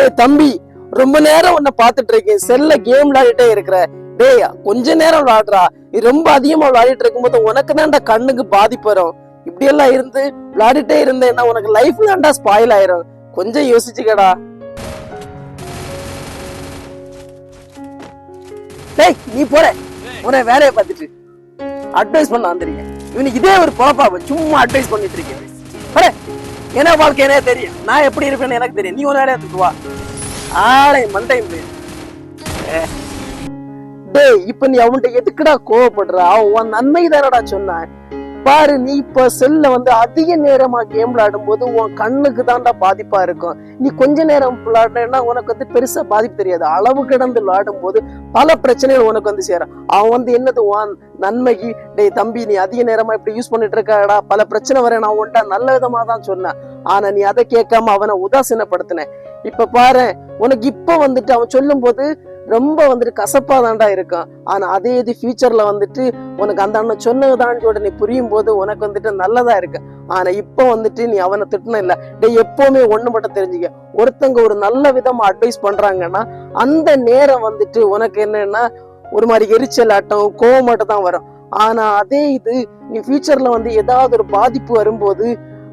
டேய் தம்பி ரொம்ப நேரம் உன்னை பாத்துட்டு இருக்கேன். செல்ல கேம் விளையாடிட்டே இருக்கிற. டேய் கொஞ்ச நேரம் விளையாடுறா. நீ ரொம்ப அதிகமா விளையாடிட்டு இருக்கும்போது உனக்கு தான்டா கண்ணுக்கு பாதிப்பு வரும். இப்படி எல்லாம் இருந்து விளையாடிட்டே இருந்தேன்னா உனக்கு லைஃப் தான்டா ஸ்பாயில் ஆயிரும். கொஞ்சம் யோசிச்சுக்கடா. டேய் நீ போற. உன வேலையை பார்த்துட்டு. அட்வைஸ் பண்ண வந்திருக்கேன். இவனுக்கு இதே ஒரு பொழப்பா சும்மா அட்வைஸ் பண்ணிட்டு இருக்கேன். போட. என்ன வாழ்க்கை என்ன தெரியும். நான் எப்படி இருப்பேன்னு எனக்கு தெரியும். நீ ஒரு நேரம் எடுத்துட்டு வா. ஆளை மண்டை டேய் இப்ப நீ அவன்கிட்ட எதுக்குடா கோவப்படுற? அவன் நன்மை தானடா சொன்னான். பாரு நீ இப்ப செல்ல வந்து அதிக நேரமா கேம் விளையாடும் போது உன் கண்ணுக்கு தான்டா பாதிப்பா இருக்கும். நீ கொஞ்ச நேரம் விளையாடுனா உனக்கு வந்து பெருசா பாதிப்பு தெரியாது. அளவு கிடந்து விளையாடும் போது பல பிரச்சனைகள் உனக்கு வந்து சேரும். அவன் வந்து என்னது உன் நன்மைக்கு டேய் தம்பி நீ அதிக நேரமா இப்படி யூஸ் பண்ணிட்டு இருக்கடா பல பிரச்சனை வர நான் உன்ட்ட நல்ல விதமா தான் சொன்னேன். ஆனா நீ அதை கேட்காம அவனை உதாசீனப்படுத்தின. இப்ப பாரு உனக்கு இப்ப வந்துட்டு அவன் சொல்லும் போது ரொம்ப வந்துட்டு கசப்பா தாண்டா இருக்கும் ஆனா அதே இது ஃபியூச்சர்ல வந்துட்டு உனக்கு அந்த அண்ணன் சொன்னதுதான் சொல்லிட்டு நீ புரியும் போது உனக்கு வந்துட்டு நல்லதா இருக்கு. ஆனா இப்ப வந்துட்டு நீ அவனை திட்டின இல்ல. டே எப்பவுமே ஒண்ணு மட்டும் தெரிஞ்சுக்க. ஒருத்தங்க ஒரு நல்ல விதமா அட்வைஸ் பண்றாங்கன்னா அந்த நேரம் வந்துட்டு உனக்கு என்னன்னா ஒரு மாதிரி எரிச்சல் ஆட்டம் கோவமாட்டம் தான் வரும். ஆனா அதே இது நீ ஃபியூச்சர்ல வந்து ஏதாவது ஒரு பாதிப்பு வரும்போது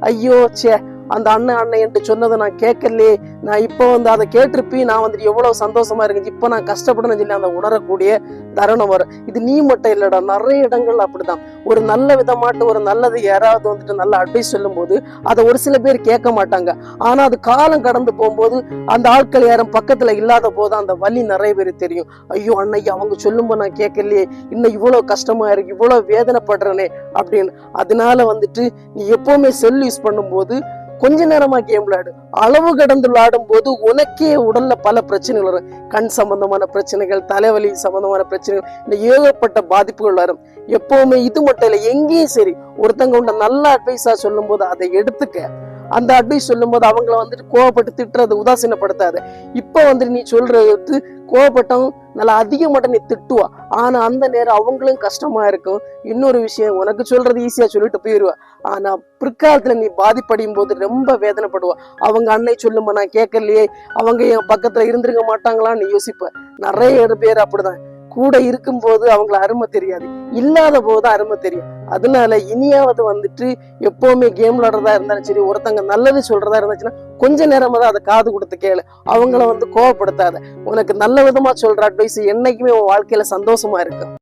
ஐயோ ச்சே அந்த அண்ணன் அண்ணன் என்று சொன்னதை நான் கேட்கலையே. நான் இப்போ வந்து அதை கேட்டிருப்பி நான் வந்துட்டு எவ்வளவு சந்தோஷமா இருக்கு இப்போ நான் கஷ்டப்படணும்னு சொல்லி அந்த உணரக்கூடிய தருணம் வரும். இது நீ மட்டும் இல்லடா. நிறைய இடங்கள் அப்படிதான் ஒரு நல்ல விதமாட்டு ஒரு நல்லது யாராவது வந்துட்டு நல்ல அட்வைஸ் சொல்லும்போது அதை ஒரு சில பேர் கேட்க மாட்டாங்க. ஆனா அது காலம் கடந்து போகும்போது அந்த ஆட்கள் யாரும் பக்கத்துல இல்லாத போது அந்த வலி நிறைய பேர் தெரியும். ஐயோ அன்னைக்கு அவங்க சொல்லும்போது நான் கேட்கலையே. இன்னும் இவ்வளவு கஷ்டமா இருக்கு. இவ்வளவு வேதனைப்படுறனே அப்படின்னு. அதனால வந்துட்டு நீ எப்பவுமே செல் யூஸ் பண்ணும்போது கொஞ்ச நேரமா கேம் விளையாடு அளவு கடந்து விளையாடும் போது உனக்கே உடல்ல பல பிரச்சனைகள் வரும். கண் சம்பந்தமான பிரச்சனைகள் தலைவலி சம்பந்தமான பிரச்சனைகள் இந்த ஏகப்பட்ட பாதிப்புகள் வரும். எப்பவுமே இது மட்டும் இல்லை எங்கேயும் சரி ஒருத்தங்க உன்னை நல்ல அட்வைஸா சொல்லும் போது அதை எடுத்துக்க. அந்த அட்வைஸ் சொல்லும் போது அவங்கள வந்துட்டு கோவப்பட்டு திட்டுறது உதாசீனப்படுத்தாது. இப்ப வந்துட்டு நீ சொல்றது வந்து கோவப்பட்டவங்க நல்லா அதிகமாட்ட நீ திட்டுவா. ஆனா அந்த நேரம் அவங்களும் கஷ்டமா இருக்கும். இன்னொரு விஷயம் உனக்கு சொல்றது ஈஸியா சொல்லிட்டு போயிடுவா ஆனா பிற்காலத்துல நீ பாதிப்படையும் போது ரொம்ப வேதனைப்படுவா. அவங்க அன்னை சொல்லுமா நான் கேட்கலையே. அவங்க என் பக்கத்துல இருந்திருக்க மாட்டாங்களான்னு யோசிப்ப. நிறைய பேர் அப்படிதான். கூட இருக்கும்போது அவங்கள அருமை தெரியாது. இல்லாத போது அருமை தெரியும். அதனால இனியாவது வந்துட்டு எப்பவுமே கேம் விளையாடுறதா இருந்தாலும் சரி ஒருத்தங்க நல்லது சொல்றதா இருந்துச்சுன்னா கொஞ்ச நேரமா தான் அதை காது கொடுத்து கேளு. அவங்கள வந்து கோவப்படுத்தாத. உனக்கு நல்ல விதமா சொல்ற அட்வைஸ் என்னைக்குமே உன் வாழ்க்கையில சந்தோஷமா இருக்கும்